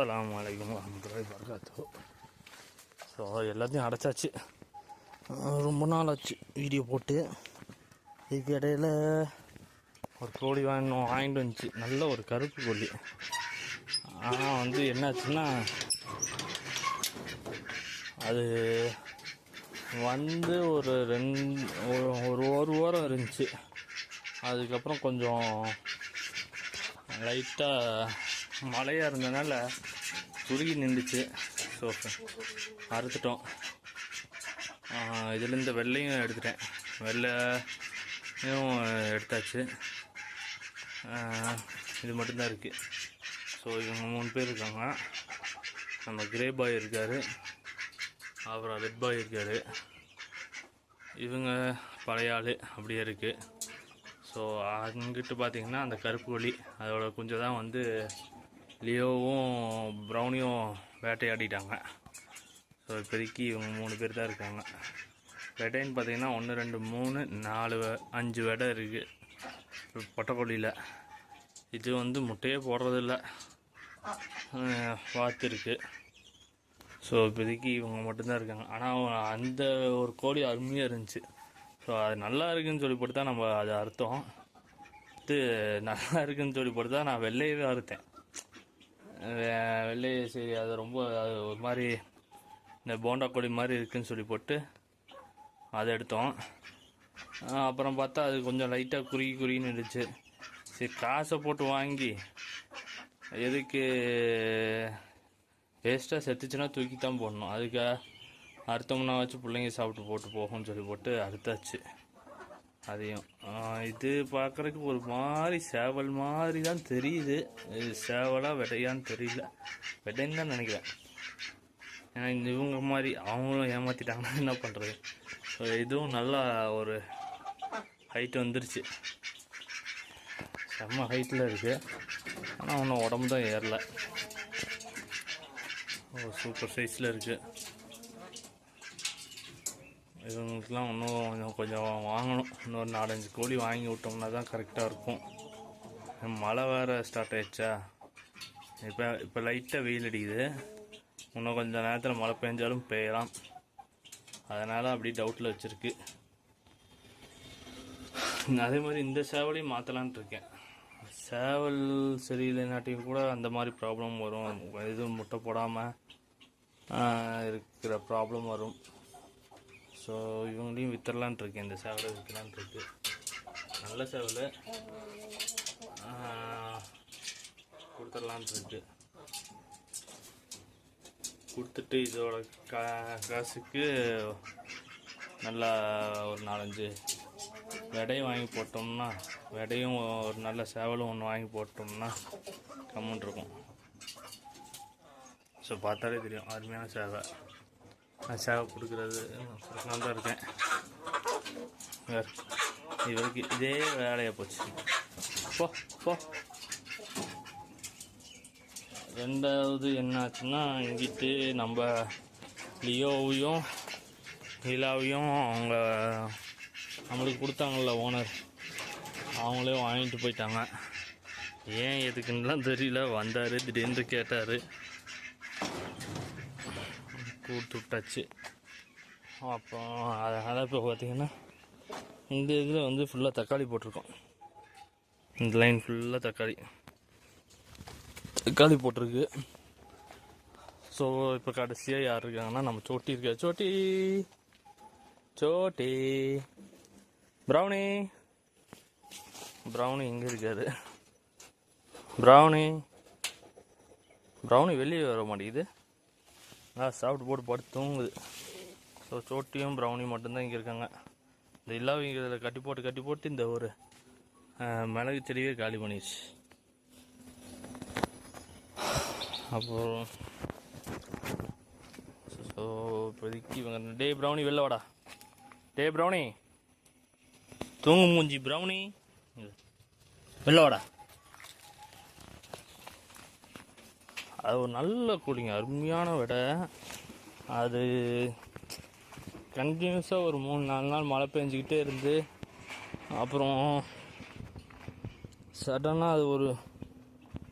அஸ்ஸலாமு வலைக்கம் வரமத்துல்லாஹி வரகாத்து ஸோ எல்லாத்தையும் அடைச்சாச்சு. ரொம்ப நாள் ஆச்சு வீடியோ போட்டு. இதுக்கு இடையில ஒரு கோழி வாங்கினோம் வாங்கிட்டு வந்துச்சு. நல்ல ஒரு கருப்பு கோழி. ஆனால் வந்து என்னாச்சுன்னா அது வந்து ஒரு ரெண்டு ஒரு ஒரு ஒரு வாரம் இருந்துச்சு. அதுக்கப்புறம் கொஞ்சம் லைட்டாக மழையாக இருந்ததுனால துருகி நின்றுச்சு ஸோ அறுத்துட்டோம். இதுலேருந்து வெள்ளையும் எடுத்துட்டேன். வெள்ளையும் எடுத்தாச்சு. இது மட்டும்தான் இருக்குது ஸோ இவங்க மூணு பேர் இருக்காங்க. நம்ம கிரே பாய் இருக்கார். அப்புறம் ரெட் பாய் இருக்கார். இவங்க பழைய ஆள் அப்படியே இருக்குது ஸோ அங்கிட்டு பார்த்திங்கன்னா அந்த கருப்பு கோழி அதோட கொஞ்சம் தான் வந்து லியோவும் ப்ரௌனியும் வேட்டையாடிட்டாங்க ஸோ இப்போதைக்கு இவங்க மூணு பேர் தான் இருக்காங்க. வேட்டைன்னு பார்த்தீங்கன்னா ஒன்று ரெண்டு மூணு நாலு அஞ்சு வெடை இருக்குது பொட்டக்கொல்லியில். இது வந்து முட்டையே போடுறதில்ல. வாத்து இருக்குது ஸோ இப்போதைக்கு இவங்க மட்டும்தான் இருக்காங்க. ஆனால் அந்த ஒரு கோழி அருமையாக இருந்துச்சு. ஸோ அது நல்லா இருக்குன்னு சொல்லி போட்டு தான் நம்ம அது அறுத்தோம். இது நல்லா இருக்குன்னு சொல்லி போட்டு தான் நான் வெள்ளையவே அறுத்தேன். வெ- சரி அது ரொம்ப அது ஒரு மாதிரி இந்த போண்டா கொடி மாதிரி இருக்குன்னு சொல்லி போட்டு அதை எடுத்தோம். அப்புறம் பார்த்தா அது கொஞ்சம் லைட்டாக குறுகி குறுகின்னு இருந்துச்சு. சரி காசை போட்டு வாங்கி எதுக்கு வேஸ்ட்டாக செத்துச்சுன்னா தூக்கி தான் போடணும். அதுக்காக அறுத்தோம்னா வச்சு பிள்ளைங்க சாப்பிட்டு போட்டு போகும்னு சொல்லி போட்டு அறுத்தாச்சு. அதையும். இது பார்க்குறதுக்கு ஒரு மாதிரி சேவல் மாதிரி தான் தெரியுது. இது சேவலாக விடையான்னு தெரியல. விடைன்னு தான் நினைக்கிறேன். ஏன்னா இந்த இவங்க மாதிரி அவங்களும் ஏமாற்றிட்டாங்கன்னா என்ன பண்ணுறது ஸோ இதுவும் நல்லா ஒரு ஹைட் வந்துருச்சு. செம்ம ஹைட்டில் இருக்குது ஆனால் ஒன்றும் உடம்பு தான் ஏறல. ஓ சூப்பர் சைஸில் இருக்குது இவங்களுக்குலாம் இன்னும் கொஞ்சம் கொஞ்சம் வாங்கணும். இன்னொரு நாலஞ்சு கோழி வாங்கி விட்டோம்னா தான் கரெக்டாக இருக்கும். மழை வேறு ஸ்டார்ட் ஆயிடுச்சா? இப்போ இப்போ லைட்டாக வெயில் அடிக்குது. இன்னும் கொஞ்சம் நேரத்தில் மழை பெஞ்சாலும் பெய்யலாம். அதனால் அப்படி டவுட்டில் வச்சுருக்கு. அதே மாதிரி இந்த சேவலையும் மாற்றலான்ட்டு இருக்கேன். சேவல் சரியில்லைனாட்டியும் கூட அந்த மாதிரி ப்ராப்ளம் வரும். எதுவும் முட்டை போடாமல் இருக்கிற ப்ராப்ளம் வரும். ஸோ இவங்களையும் விற்றுலான் இருக்கேன் இந்த சேவலை விற்கலான் இருக்கு. நல்ல சேவல். கொடுத்துடலான் இருக்கு. கொடுத்துட்டு இதோட கா காசுக்கு நல்லா ஒரு நாலஞ்சு விடையும் வாங்கி போட்டோம்னா விடையும் ஒரு நல்ல சேவலும் ஒன்று வாங்கி போட்டோம்னா கம்முன்னு இருக்கும். ஸோ பார்த்தாலே தெரியும் அருமையான சேவை. நான் சேவை கொடுக்குறது கொடுக்கலாம் தான் இருக்கேன். இவருக்கு இதே வேலையாக போச்சு. போ போ. ரெண்டாவது என்னாச்சுன்னா இங்கிட்டு நம்ம லியோவையும் லீலாவையும் அவங்க நம்மளுக்கு கொடுத்தாங்கல்ல ஓனர் அவங்களே வாங்கிட்டு போயிட்டாங்க. ஏன் எதுக்குன்னுலாம் தெரியல. வந்தார் திடீர்னு கேட்டார். கொடுத்து விட்டாச்சு அப்புறம் அதனால் இப்போ பார்த்திங்கன்னா இந்த இதில் வந்து ஃபுல்லாக தக்காளி போட்டிருக்கோம். இந்த லைன் ஃபுல்லாக தக்காளி. தக்காளி போட்டிருக்கு. ஸோ இப்போ கடைசியாக யார் இருக்காங்கன்னா நம்ம சோட்டி இருக்கா சோட்டி! சோட்டி! ப்ரௌனி ப்ரௌனி எங்கே இருக்காது ப்ரௌனி ப்ரௌனி வெளியே வர மாட்டேங்குது. ஆ சாப்பிட்டு போட்டு படுத்து தூங்குது. ஸோ சோட்டியும் ப்ரௌனியும் மட்டும்தான் இங்கே இருக்காங்க. இந்த இல்லாவிங்க இதில் கட்டி போட்டு கட்டி போட்டு இந்த ஒரு மிளகு செடியே காலி பண்ணிடுச்சு அப்புறம் ஸோ இப்போதைக்கு இவங்க டே ப்ரௌனி வெளில வாடா. டே ப்ரௌனி தூங்கு மூஞ்சி ப்ரௌனி வெளில வாடா. அது ஒரு நல்ல கூலிங் அருமையான விடை. அது கண்டினியூஸாக ஒரு மூணு நாலு நாள் மழை பெஞ்சிக்கிட்டே இருந்து அப்புறம் சடனாக அது ஒரு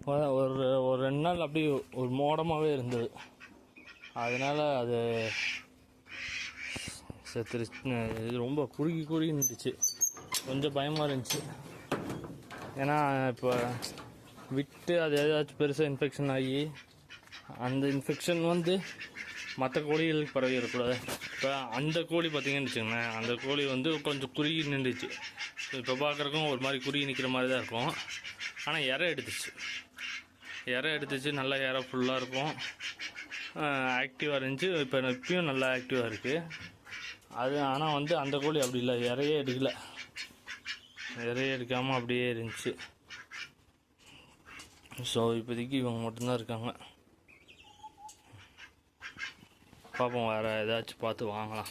ஒரு- ஒரு ரெண்டு நாள் அப்படியே ஒரு மோடமாகவே இருந்தது. அதனால் அது செத்துரு இது ரொம்ப குறுகி குறுகி நின்றுச்சு. கொஞ்சம் பயமாக இருந்துச்சு. ஏன்னா இப்போ விட்டு அது ஏதாச்சும் பெருசாக இன்ஃபெக்ஷன் ஆகி அந்த இன்ஃபெக்ஷன் வந்து மற்ற கோழிகளுக்கு பரவி இருக்கக்கூடாது இப்போ அந்த கோழி பார்த்தீங்கன்னு வச்சுக்கோங்களேன் அந்த கோழி வந்து கொஞ்சம் குறுகி நின்றுச்சு. இப்போ பார்க்குறக்கும் ஒரு மாதிரி குறுகி நிற்கிற மாதிரி தான் இருக்கும். ஆனால் இறை எடுத்துச்சு. இற எடுத்துச்சு நல்லா இற ஃபுல்லாக இருக்கும். ஆக்டிவாக இருந்துச்சு. இப்போ இப்பயும் நல்லா ஆக்டிவாக இருக்குது அது ஆனால் வந்து அந்த கோழி அப்படி இல்லை. இறையே எடுக்கலை. இறையே எடுக்காமல் அப்படியே இருந்துச்சு. ஸோ இப்போதைக்கு இவங்க மட்டும்தான் இருக்காங்க. பார்ப்போம் வேறு ஏதாச்சும் பார்த்து வாங்கலாம்.